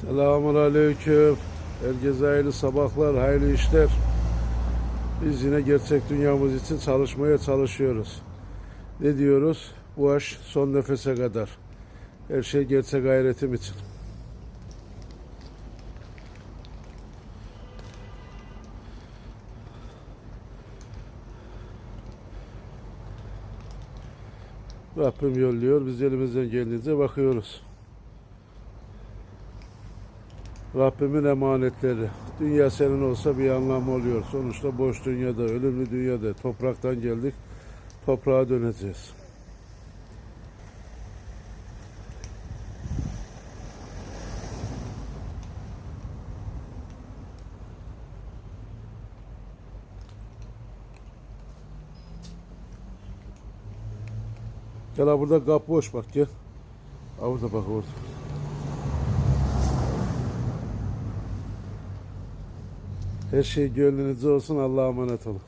Selamun Aleyküm. Herkese hayırlı sabahlar, hayırlı işler. Biz yine gerçek dünyamız için çalışmaya çalışıyoruz. Ne diyoruz? Bu aş son nefese kadar. Her şey gerçek gayretim için. Rabbim yolluyor. Biz elimizden geldiğince bakıyoruz. Rabbimin emanetleri. Dünya senin olsa bir anlamı oluyor. Sonuçta boş dünyada, ölümlü dünyada topraktan geldik. Toprağa döneceğiz. Gel burada kap boş bak gel. Burada bak orada. Her şey gönlünüzde olsun. Allah'a emanet olun.